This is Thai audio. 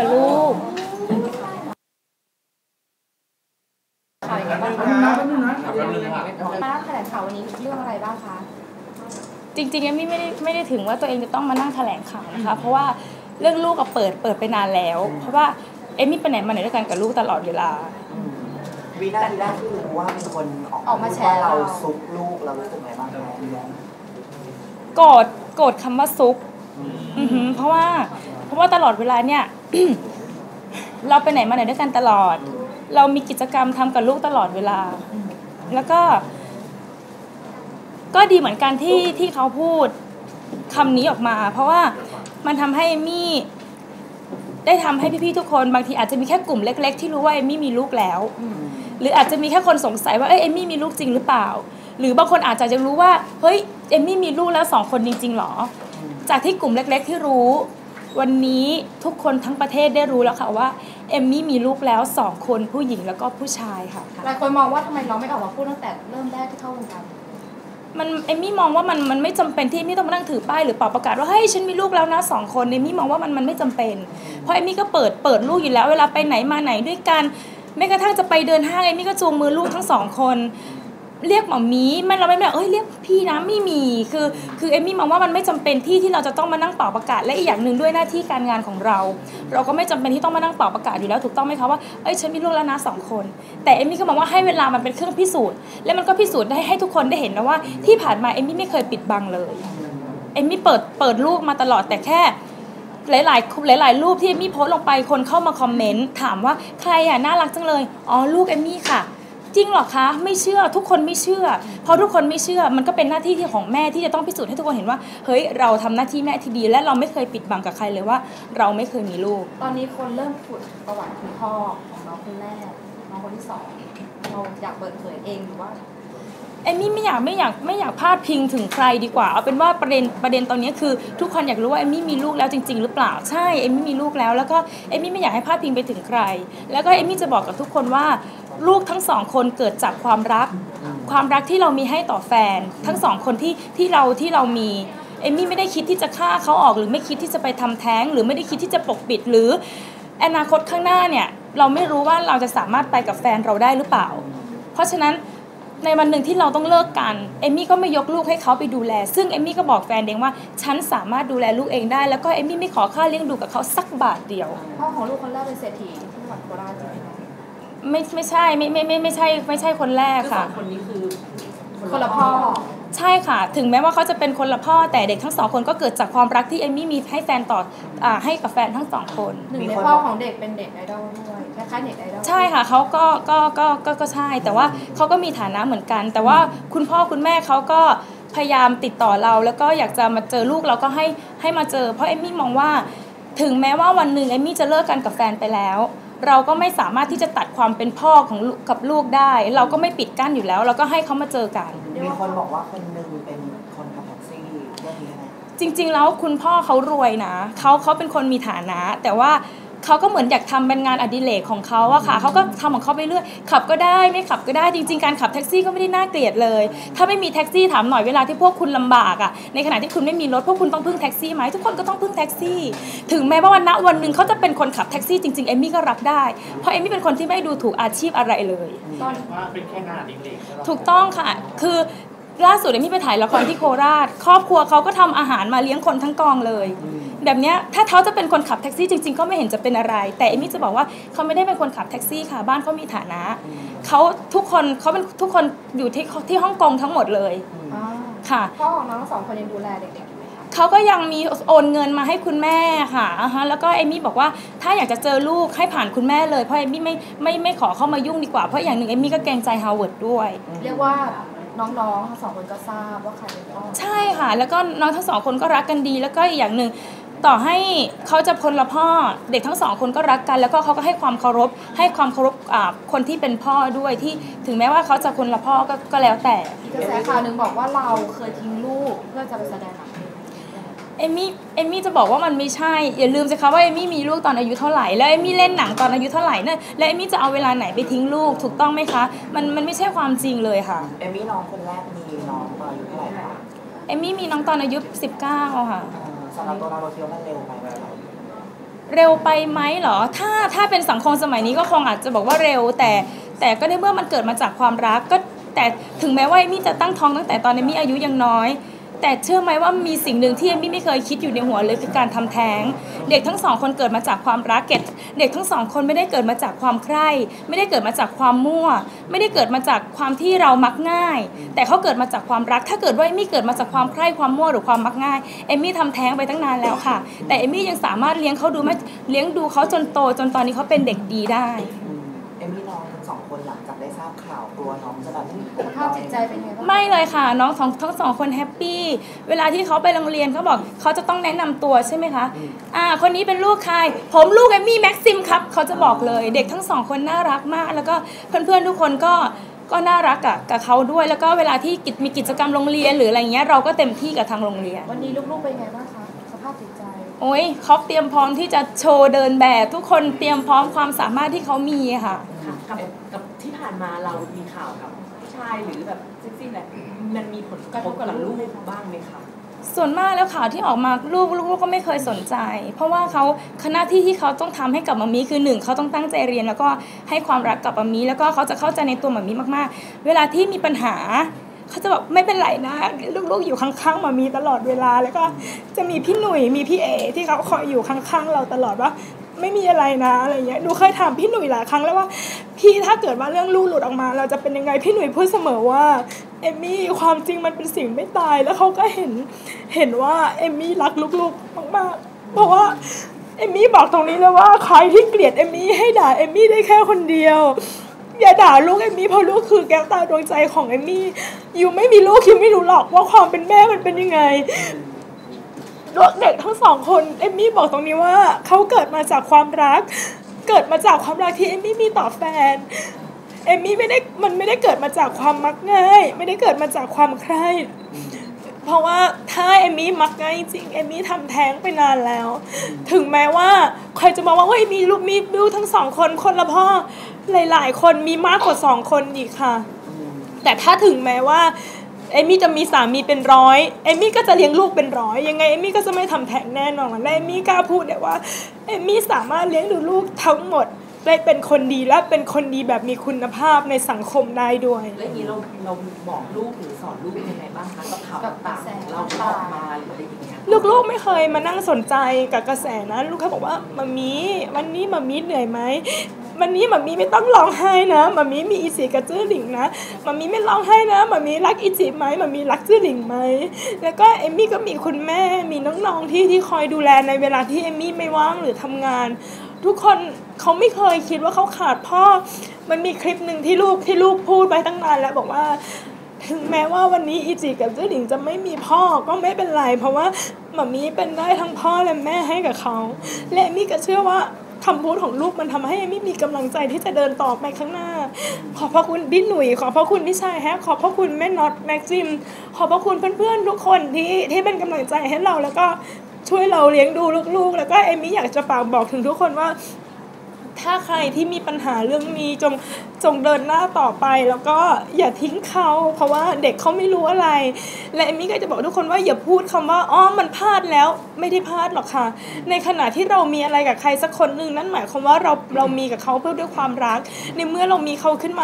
กับลูกข่าวยังไงบ้างคะมารับแถลงข่าววันนี้เรื่องอะไรบ้างคะ จริงๆเอมมี่ไม่ได้ไม่ได้ถึงว่าตัวเองจะต้องมานั่งแถลงข่าวนะคะ เพราะว่าเรื่องลูกก็เปิดเปิดไปนานแล้ว เพราะว่าเอมมี่ไปไหนมาไหนด้วยกันกับลูกตลอดเวลา วินาทีแรกที่รู้ว่ามีคนออกออกมาแชร์ว่าเราเราซุกลูกเรารู้สึกไงบ้างแม่โกรธโกรธคำว่าซุกอือหือเพราะว่า เพราะว่าตลอดเวลาเนี่ย เราไปไหนมาไหนด้วยกันตลอด เรามีกิจกรรมทำกับลูกตลอดเวลา แล้วก็ ก็ดีเหมือนกันที่ที่เขาพูดคำนี้ออกมา เพราะว่ามันทำให้เอมมี่ได้ทำให้พี่ๆทุกคนบางทีอาจจะมีแค่กลุ่มเล็ก ๆ ที่รู้ว่าเอมมี่มีลูกแล้ว หรืออาจจะมีแค่คนสงสัยว่าเอ้ยเอมมี่มีลูกจริงหรือเปล่า หรือบางคนอาจจะยังรู้ว่าเฮ้ยเอมมี่มีลูกแล้วสองคนจริงๆหรอ จากที่กลุ่มเล็ก ๆ ที่รู้ วันนี้ทุกคนทั้งประเทศได้รู้แล้วค่ะว่าเอมมี่มีลูกแล้วสองคนผู้หญิงแล้วก็ผู้ชายค่ะหลายคนมองว่าทำไมเราไม่ออกมาพูดตั้งแต่เริ่มแรกที่เข้าวงการมันเอมมี่มองว่ามันมันไม่จำเป็นที่เอมมี่ต้องมานั่งถือป้ายหรือเป่าประกาศว่าเฮ้ยฉันมีลูกแล้วนะสองคนเอมมี่มองว่ามันมันไม่จำเป็น เพราะเอมมี่ก็เปิดเปิดลูกอยู่แล้ว เวลาไปไหนมาไหนด้วยกันแม้กระทั่งจะไปเดินห้างเอมมี่ก็จูงมือลูกทั้งสองคน เรียกหมอมีมันเราไม่แบบเอ้ยเรียกพี่นะไม่มีคือ คือเอมมี่มองว่ามันไม่จำเป็นที่ที่เราจะต้องมานั่งเป่าประกาศและอีกอย่างหนึ่งด้วยหน้าที่การงานของเรา เราก็ไม่จำเป็นที่ต้องมานั่งเป่าประกาศอยู่แล้วถูกต้องไหมคะว่าเอ้ยฉันมีลูกแล้วนะสองคน แต่เอมมี่ก็มองว่าให้เวลามันเป็นเครื่องพิสูจน์และมันก็พิสูจน์ได้ให้ทุกคนได้เห็นนะว่าที่ผ่านมาเอมมี่ไม่เคยปิดบังเลยเอมมี่เปิดเปิดลูกมาตลอดแต่แค่หลายๆ หลาย ๆ รูปที่เอมมี่โพสลงไปคนเข้ามาคอมเมนต์ถามว่าใครอะน่ารักจังเลย อ๋อ ลูกเอมมี่ค่ะ จริงเหรอคะไม่เชื่อทุกคนไม่เชื่อเพราะทุกคนไม่เชื่อมันก็เป็นหน้าที่ที่ของแม่ที่จะต้องพิสูจน์ให้ทุกคนเห็นว่า เฮ้ยเราทำหน้าที่แม่ที่ดี และเราไม่เคยปิดบังกับใครเลยว่า เราไม่เคยมีลูก ตอนนี้คนเริ่มขุดประวัติคุณพ่อของน้องคนแรกน้องคนที่สองเราอยากเปิดเผยเองหรือว่าเอมมี่ไม่อยากไม่อยากไม่อยากพาดพิงถึงใครดีกว่า เอาเป็นว่าประเด็นประเด็นตอนนี้คือ ทุกคนอยากรู้ว่าเอมมี่มีลูกแล้วจริง ๆ หรือเปล่าใช่เอมมี่มีลูกแล้วแล้วก็เอมมี่ไม่อยากให้พาดพิงไปถึงใคร แล้วก็เอมมี่จะบอกกับทุกคนว่า ลูกทั้งสองคนเกิดจากความรัก ความรักที่เรามีให้ต่อแฟน ทั้งสองคนที่ที่เราที่เรามีเอมมี่ไม่ได้คิดที่จะฆ่าเขาออกหรือไม่คิดที่จะไปทำแท้ง หรือไม่ได้คิดที่จะปกปิดหรือ อนาคตข้างหน้าเนี่ยเราไม่รู้ว่าเราจะสามารถไปกับแฟนเราได้หรือเปล่า เพราะฉะนั้นในวันหนึ่งที่เราต้องเลิกกันเอมมี่ก็ไม่ยกลูกให้เขาไปดูแล ซึ่งเอมมี่ก็บอกแฟนเองว่าฉันสามารถดูแลลูกเองได้ แล้วก็เอมมี่ไม่ขอค่าเลี้ยงดูกับเขาสักบาทเดียวพ่อของลูกคนแรกเป็นเศรษฐีที่จังหวัดโคราชใช่ไหมคะ ไม่ไม่ใช่ไม่ไม่ไม่ไม่ใช่ไม่ใช่คนแรกค่ะ คนนี้คือคนละพ่อ ใช่ค่ะ ถึงแม้ว่าเขาจะเป็นคนละพ่อแต่เด็กทั้งสองคนก็เกิดจากความรักที่เอมมี่มีให้แฟนต่ออ่าให้กับแฟนทั้งสองคน หนึ่งในพ่อของเด็กเป็นเด็กไอดอลด้วยคล้ายๆเด็กไอดอลใช่ค่ะเขาก็ก็ก็ก็ก็ใช่ แต่ว่าเขาก็มีฐานะเหมือนกัน แต่ว่าคุณพ่อคุณแม่เขาก็พยายามติดต่อเรา แล้วก็อยากจะมาเจอลูกเราก็ให้ให้มาเจอ เพราะเอมมี่มองว่า ถึงแม้ว่าวันหนึ่งเอมมี่จะเลิกกันกับแฟนไปแล้ว เราก็ไม่สามารถที่จะตัดความเป็นพ่อของลูกกับลูกได้ เราก็ไม่ปิดกั้นอยู่แล้ว เราก็ให้เขามาเจอกัน มีคนบอกว่าคนหนึ่งเป็นคนขับแท็กซี่เรื่องนี้ยังไงจริง ๆ แล้วคุณพ่อเขารวยนะเขาเขาเป็นคนมีฐานะ แต่ว่า เขาก็เหมือนอยากทำเป็นงานอดิเรกของเขาอะค่ะเขาก็ทำของเขาไปเรื่อยขับก็ได้ไม่ขับก็ได้จริง ๆ การขับแท็กซี่ก็ไม่ได้น่าเกลียดเลย ถ้าไม่มีแท็กซี่ถามหน่อยเวลาที่พวกคุณลำบากอะในขณะที่คุณไม่มีรถพวกคุณต้องพึ่งแท็กซี่ไหมทุกคนก็ต้องพึ่งแท็กซี่ ถึงแม้ว่าวันณวันหนึ่งเขาจะเป็นคนขับแท็กซี่จริงๆเอมมี่ก็รับได้เพราะเอมมี่เป็นคนที่ไม่ดูถูกอาชีพอะไรเลยตอนว่าเป็นแค่งานอดิเรกถูกต้องค่ะคือล่าสุดเอมมี่ไปถ่ายละครที่โคราช ครอบครัวเขาก็ทำอาหารมาเลี้ยงคนทั้งกองเลย แบบเนี้ยถ้าเขาจะเป็นคนขับแท็กซี่จริง ๆ ก็ไม่เห็นจะเป็นอะไร แต่เอมมี่จะบอกว่าเขาไม่ได้เป็นคนขับแท็กซี่ค่ะ บ้านเขามีฐานะเขาทุกคนเขาเป็นทุกคนอยู่ที่ที่ฮ่องกงทั้งหมดเลยอ่าค่ะพ่อของน้องทั้งสองคนยังดูแลเด็กๆอยู่ไหมคะเขาก็ยังมีโอนเงินมาให้คุณแม่ค่ะอ่าฮะแล้วก็เอมมี่บอกว่าถ้าอยากจะเจอลูกให้ผ่านคุณแม่เลยเพราะเอมมี่ไม่ไม่ไม่ขอเข้ามายุ่งดีกว่าเพราะอย่างหนึ่งเอมมี่ก็เกรงใจฮาวเวิร์ดด้วย เรียกว่า น้องๆทั้งสองคนก็ทราบว่าใครเป็นพ่อใช่ค่ะ แล้วก็น้องทั้งสองคนก็รักกันดี แล้วก็อีกอย่างหนึ่งต่อให้เขาจะคนละพ่อเด็กทั้งสองคนก็รักกัน แล้วก็เขาก็ให้ความเคารพ ให้ความเคารพอ่าคนที่เป็นพ่อด้วยที่ถึงแม้ว่าเขาจะคนละพ่อก็ก็แล้วแต่มีกระแสข่าวหนึ่งบอกว่าเราเคยทิ้งลูกเพื่อจะไปแสดงหนัง เอมมี่เอมมี่จะบอกว่ามันไม่ใช่ อย่าลืมสิคะว่าเอมมี่มีลูกตอนอายุเท่าไหร่แล้วเอมมี่เล่นหนังตอนอายุเท่าไหร่นั่นแล้วเอมมี่จะเอาเวลาไหนไปทิ้งลูกถูกต้องไหมคะ มันมันไม่ใช่ความจริงเลยค่ะเอมมี่น้องคนแรกมีน้องตอนอายุเท่าไหร่คะเอมมี่มีน้องตอนอายุ 19ค่ะเอ่อสำหรับตัวเราเราคิดว่ามันเร็วไปไหมเร็วไปไหมเหรอ ถ้าถ้าเป็นสังคมสมัยนี้ก็คงอาจจะบอกว่าเร็ว แต่แต่ก็ในเมื่อมันเกิดมาจากความรักก็แต่ถึงแม้ว่าเอมมี่จะตั้งท้องตั้งแต่ตอนเอมมี่อายุยังน้อย แต่เชื่อไหมว่ามีสิ่งหนึ่งที่เอมมี่ไม่เคยคิดอยู่ในหัวเลยคือการทำแท้ง เด็กทั้งสองคนเกิดมาจากความรักเด็กเด็กทั้งสองคนไม่ได้เกิดมาจากความใคร่ ไม่ได้เกิดมาจากความมั่ว ไม่ได้เกิดมาจากความที่เรามักง่าย แต่เขาเกิดมาจากความรัก ถ้าเกิดว่าเอมมี่เกิดมาจากความใคร่ความมั่วหรือความมักง่ายเอมมี่ทำแท้งไปตั้งนานแล้วค่ะ แต่เอมมี่ยังสามารถเลี้ยงเขาดูแม่เลี้ยงดูเขาจนโตจนตอนนี้เขาเป็นเด็กดีได้ สองคนหลังจากได้ทราบข่าวกลัวน้องจะแบบสภาพจิตใจเป็นไงบ้างไม่เลยค่ะ น้องทั้งทั้งสองคนแฮปปี้เวลาที่เขาไปโรงเรียนเขาบอกเขาจะต้องแนะนำตัวใช่ไหมคะอ่าคนนี้เป็นลูกใคร ผมลูกเอมมี่แม็กซิมครับเขาจะบอกเลยเด็กทั้งสองคนน่ารักมาก แล้วก็เพื่อนๆทุกคนก็ก็น่ารักกับกับเขาด้วย แล้วก็เวลาที่กิจมีกิจกรรมโรงเรียนหรืออะไรเงี้ยเราก็เต็มที่กับทางโรงเรียน วันนี้ลูกๆเป็นไงบ้างคะสภาพจิตใจโอ้ยเขาเตรียมพร้อมที่จะโชว์เดินแบบ ทุกคนเตรียมพร้อมความสามารถที่เขามีค่ะ ค่ะกับกับที่ผ่านมาเรามีข่าวกับผู้ชายหรือแบบเซ็กซี่แหละมันมีผลกระทบกับลูกบ้างไหมคะส่วนมากแล้วข่าวที่ออกมาลูกลูกก็ไม่เคยสนใจ เพราะว่าเขาคณะที่ที่เขาต้องทำให้กับมามีคือหนึ่งเขาต้องตั้งใจเรียน แล้วก็ให้ความรักกับมามีแล้วก็เขาจะเข้าใจในตัวมามีมากๆ เวลาที่มีปัญหาเขาจะบอกไม่เป็นไรนะลูกๆอยู่ข้างๆมามีตลอดเวลาแล้วก็จะมีพี่หนุ่ยมีพี่เอที่เขาคอยอยู่ข้างๆ เราตลอดว่า ไม่มีอะไรนะอะไรเงี้ยหนูเคยถามพี่หนุ่ยหลายครั้งแล้วว่า พี่ถ้าเกิดว่าเรื่องลูกหลุดออกมา เราจะเป็นยังไงพี่หนุ่ยพูดเสมอว่าเอมมี่ความจริงมันเป็นสิ่งไม่ตายแล้วเขาก็เห็นเห็นว่าเอมมี่รักลูกๆมากๆเพราะว่าเอมมี่บอกตรงนี้เลยว่าใครที่เกลียดเอมมี่ให้ด่าเอมมี่ได้แค่คนเดียวอย่าด่าลูกเอมมี่เพราะลูกคือแก้วตาดวงใจของเอมมี่อยู่ไม่มีลูกยูไม่รู้หรอกว่าความเป็นแม่มันเป็นยังไง เด็กทั้งสองคนเอมมี่บอกตรงนี้ว่าเขาเกิดมาจากความรัก เกิดมาจากความรักที่เอมมี่มีต่อแฟนเอมมี่ไม่ได้มันไม่ได้เกิดมาจากความมักง่าย ไม่ได้เกิดมาจากความใคร่เพราะว่าถ้าเอมมี่มักง่ายจริงเอมมี่ทำแท้งไปนานแล้ว ถึงแม้ว่าใครจะมาว่าเฮ้ยมีลูกมีลูกทั้งสองคนคนละพ่อหลาย ๆ คนมีมากกว่าสองคนอีกค่ะ แต่ถ้าถึงแม้ว่า เอมี่จะมีสามีเป็นร้อยเอมี่ก็จะเลี้ยงลูกเป็นร้อยยังไงเอมี่ก็จะไม่ทำแท้งแน่นอนและเอมี่กล้าพูดเลยว่าเอมี่สามารถเลี้ยงดูลูกทั้งหมดได้เป็นคนดีและเป็นคนดีแบบมีคุณภาพในสังคมได้ด้วยแล้วนี้เราเราบอกลูกหรือสอนลูกยังไงบ้างคะกับข่าวกับต่างๆเราตอบมาหรืออะไรอย่างเงี้ย ลูกๆไม่เคยมานั่งสนใจกับกระแสนะ ลูกแค่บอกว่ามามีวันนี้มามีเหนื่อยไหมวันนี้มามีไม่ต้องร้องไห้นะมามีมีอีสีกับจื้อหลิงนะมามีไม่ร้องไห้นะมามีรักอีจีไหมมามีรักจื้อหลิงไหมแล้วก็เอมมี่ก็มีคุณแม่มีน้องๆที่ที่คอยดูแลในเวลาที่เอมมี่ไม่ว่างหรือทำงาน ทุกคนเขาไม่เคยคิดว่าเขาขาดพ่อ มันมีคลิปหนึ่งที่ลูกที่ลูกพูดไปตั้งนานแล้วบอกว่า ถึงแม้ว่าวันนี้อีจิกับเจ้าหลิงจะไม่มีพ่อก็ไม่เป็นไร เพราะว่าหมามีเป็นได้ทั้งพ่อและแม่ให้กับเขา และมี่ก็เชื่อว่าคำพูดของลูกมันทำให้เอมมี่มีกำลังใจที่จะเดินต่อไปข้างหน้า ขอบพระคุณพี่หนุ่ย ขอบพระคุณพี่ชายแฮกขอบพระคุณแม่น็อตแม็กซิม ขอบพระคุณเพื่อนๆทุกคนที่ที่เป็นกำลังใจให้เราแล้วก็ช่วยเราเลี้ยงดูลูกๆ แล้วก็เอมมี่อยากจะฝากบอกถึงทุกคนว่า ถ้าใครที่มีปัญหาเรื่องนี้จงจงเดินหน้าต่อไป แล้วก็อย่าทิ้งเขา เพราะว่าเด็กเขาไม่รู้อะไร และเอมี่ก็จะบอกทุกคนว่าอย่าพูดคำว่าอ๋อมันพลาดแล้วไม่ได้พลาดหรอกค่ะ ในขณะที่เรามีอะไรกับใครสักคนหนึ่งนั่นหมายความว่าเราเรามีกับเขาเพื่อด้วยความรัก ในเมื่อเรามีเขาขึ้นมา